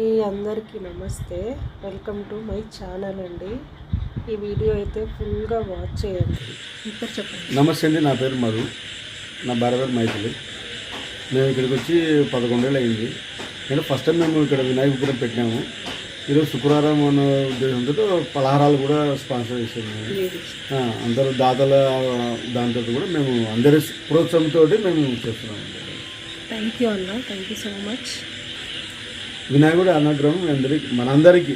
ఈ అందరికీ నమస్తే. వెల్కమ్ టు మై ఛానల్ అండి. ఈ వీడియో అయితే ఫుల్గా వాచ్ చేయండి. చెప్పండి. నమస్తే అండి నా పేరు మధు. నా భార్య పేరు మైథిలి. మేము ఇక్కడికి వచ్చి పదకొండేళ్ళు అయింది. నేను ఫస్ట్ టైం మేము ఇక్కడ వినాయక విగ్రహం పెట్టినాము. ఈరోజు శుక్రవారం అన్న ఉద్దేశంతో పలహారాలు కూడా స్పాన్సర్ చేసాము అందరూ దాతల దాంతో కూడా మేము అందరి ప్రోత్సాహంతో మేము చేస్తున్నాము. థ్యాంక్ యూ అన్న. థ్యాంక్ యూ సో మచ్ వినాయకుడి అనుగ్రహం అందరికి మనందరికీ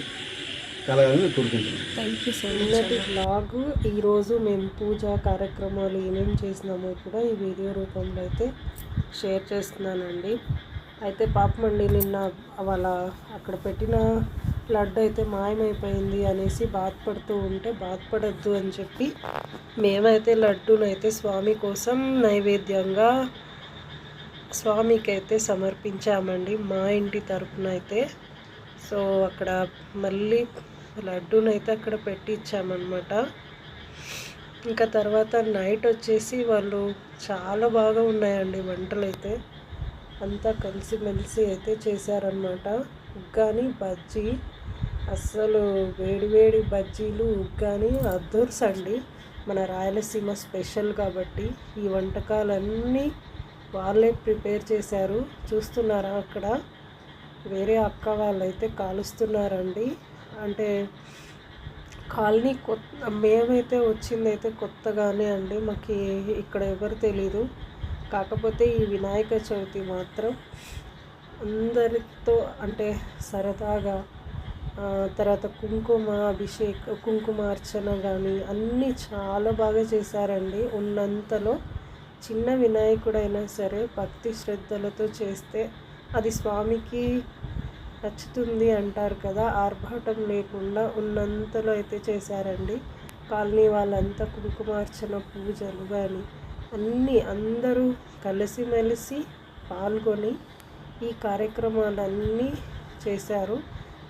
కలగాలని కోరుకుంటున్నాం. Thank you so much blog ఈరోజు మేము పూజ కార్యక్రమాలు ఏమేమి చేసినామో కూడా ఈ వీడియో రూపంలో అయితే షేర్ చేస్తున్నానండి. అయితే పాపమండి నిన్న వాళ్ళ అక్కడ పెట్టిన లడ్డు అయితే మాయమైపోయింది అనేసి బాధపడుతూ ఉంటే బాధపడద్దు అని చెప్పి మేమైతే లడ్డూనైతే స్వామి కోసం నైవేద్యంగా స్వామికి అయితే సమర్పించామండి మా ఇంటి తరపున అయితే సో అక్కడ మళ్ళీ లడ్డూనైతే అక్కడ పెట్టించామన్నమాట ఇంకా తర్వాత నైట్ వచ్చేసి వాళ్ళు చాలా బాగా ఉన్నాయండి వంటలు అయితే అంతా కలిసిమెలిసి అయితే చేశారనమాట ఉగ్గాని బజ్జీ. అస్సలు వేడివేడి బజ్జీలు ఉగ్గాని అద్దూర్స్ అండి. మన రాయలసీమ స్పెషల్ కాబట్టి ఈ వంటకాలన్నీ వాళ్ళే ప్రిపేర్ చేశారు. చూస్తున్నారా అక్కడ? వేరే అక్క వాళ్ళైతే కాలుస్తున్నారండి. అంటే కాలనీ కొత్త మేమైతే వచ్చిందైతే కొత్తగానే అండి. మాకు ఇక్కడ ఎవరు తెలీదు. కాకపోతే ఈ వినాయక చవితి మాత్రం అందరితో అంటే సరదాగా తర్వాత కుంకుమ అభిషేక్ కుంకుమార్చన కానీ అన్నీ చాలా బాగా చేశారండి. ఉన్నంతలో చిన్న వినాయకుడైనా సరే భక్తి శ్రద్ధలతో చేస్తే అది స్వామికి నచ్చుతుంది అంటారు కదా. ఆర్భాటం లేకుండా ఉన్నంతలో అయితే చేశారండి. కాలనీ వాళ్ళంతా కుంకుమార్చన పూజలు కానీ అన్నీ అందరూ కలిసిమెలిసి పాల్గొని ఈ కార్యక్రమాలన్నీ చేశారు.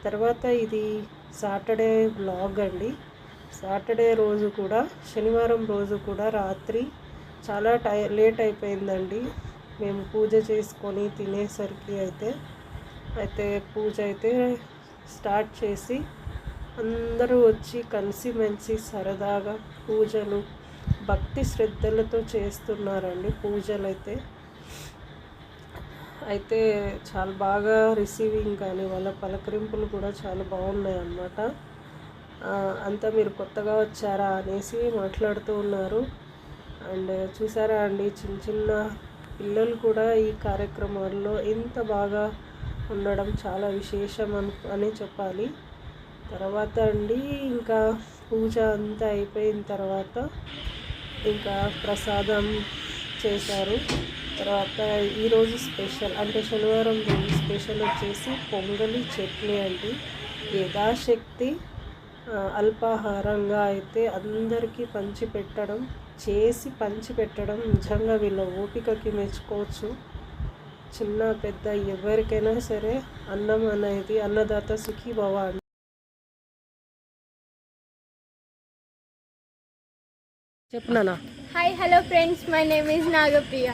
తర్వాత ఇది సాటర్డే బ్లాగ్ అండి. సాటర్డే రోజు కూడా శనివారం రోజు కూడా రాత్రి చాలా టై లేట్ అయిపోయిందండి. మేము పూజ చేసుకొని తినేసరికి అయితే అయితే పూజ అయితే స్టార్ట్ చేసి అందరూ వచ్చి కలిసిమెలిసి సరదాగా పూజలు భక్తి శ్రద్ధలతో చేస్తున్నారండి పూజలు అయితే అయితే చాలా బాగా రిసీవింగ్ కానీ వాళ్ళ పలకరింపులు కూడా చాలా బాగున్నాయి అన్నమాట అంతా మీరు కొత్తగా వచ్చారా అనేసి మాట్లాడుతూ ఉన్నారు. అండ్ చూసారా అండి చిన్న చిన్న పిల్లలు కూడా ఈ కార్యక్రమాల్లో ఎంత బాగా ఉండడం చాలా విశేషం అని అని చెప్పాలి. తర్వాత అండి ఇంకా పూజ అంతా అయిపోయిన తర్వాత ఇంకా ప్రసాదం చేశారు. తర్వాత ఈరోజు స్పెషల్ అంటే శనివారం రోజు స్పెషల్ వచ్చేసి పొంగలి చట్నీ అండి. యథాశక్తి అల్పాహారంగా అయితే అందరికీ పంచి పెట్టడం చేసి పంచి పెట్టడం నిజంగా వీళ్ళ ఓపికకి మెచ్చుకోవచ్చు. చిన్న పెద్ద ఎవరికైనా సరే అన్నం అనేది అన్నదాత సుఖీ భవ అండి చెప్పునానా hi hello friends my name is Nagapriya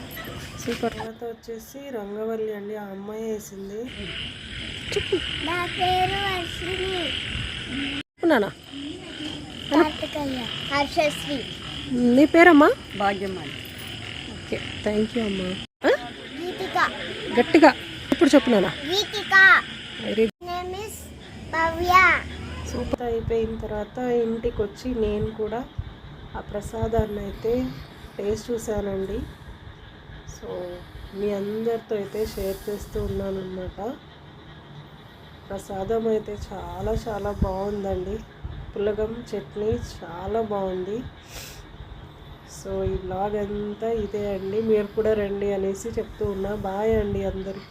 super తర్వాత వచ్చేసి రంగవల్లి అండి. ఆ అమ్మాయి వేసింది. నా పేరు కార్తికయ్య హర్షశ్రీ. నీ పేరమ్మా? భాగ్యమ్మాయి ఓకే థ్యాంక్ యూ అమ్మా. గట్టిగా. ఇప్పుడు ఇస్ భవ్య సూపర్ అయిపోయిన తర్వాత ఇంటికి వచ్చి నేను కూడా ఆ ప్రసాదాన్ని అయితే టేస్ట్ చూశానండి. సో మీ అందరితో అయితే షేర్ చేస్తూ ఉన్నాను అనమాట ప్రసాదం అయితే చాలా చాలా బాగుందండి. పులగం చట్నీ చాలా బాగుంది. సో ఈ బ్లాగ్ అంతా ఇదే అండి. మీరు కూడా రండి అనేసి చెప్తూ ఉన్నా. బాయ్ అండి అందరికీ.